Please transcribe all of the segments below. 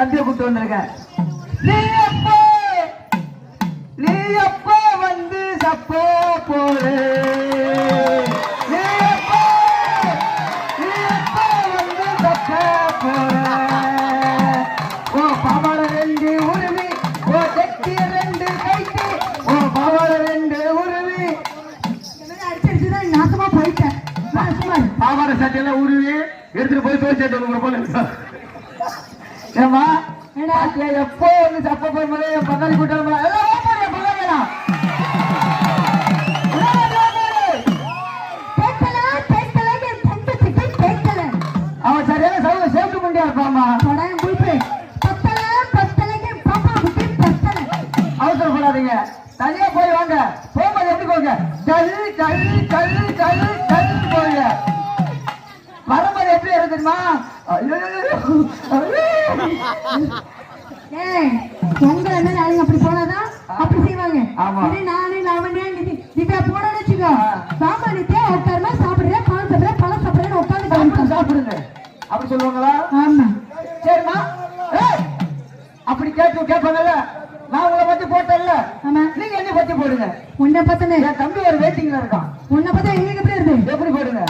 தம்பியை கூட்டு வந்திருக்கேன். நீ எப்போ வந்து சப்போ அடிச்சடிச்சுதான் நாசமா போயிட்டேன். பாவாடை சட்டையெல்லாம் உருவி எடுத்துட்டு போய் தோசை எடுத்து போல ஏமா எப்போ வந்து சப்ப போய் என் பங்காளி கூட்டம் எல்லாம் பங்காளியா அவன் சரியான சவுல சேஃப்டி பண்ணியா இருப்பாமா போடா, என் அவசரப்படாதீங்க. தனியா போய் வாங்க. போகும்போது எப்படி போங்க தள்ளு தள்ளு வரும்போது எப்படி இருக்கு தெரியுமா? ஐயோ, ஐயோ. ஏய், உங்களை என்ன நாளைக்கு அப்படி போனாதான் அப்படி செய்வாங்க. இதே நானே நிதி திவ்யா போனோம்னு வச்சுக்கோ. ஆ. சாமா நித்தியா உட்காருமா சாப்பிடுறேன் பால் சாப்பிடுறேன் பழம் சாப்பிடுறேன் உட்காந்து சாப்பிடுங்க, அப்படி சொல்லுவாங்களா? ஆமா. சரிம்மா. அப்படி கேட்டு கேட்பாங்கல்ல? நான் உங்களை பத்தி போட்டேன்ல. நீங்க என்ன பத்தி போடுங்க. உன்னை என் தம்பி ஒரு வெயிட்டிங்ல இருக்கான். உன்னை பார்த்தா எங்களுக்கு எப்படி இருக்கு எப்படி போடுங்க?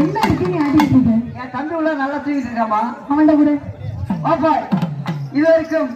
என்ன இருக்கு நீ ஆடிட்டு இருக்க? என் தம்பி உள்ள நல்லா தூக்கிட்டு இருக்காமா அவன்கிட்ட கூட. இது வரைக்கும்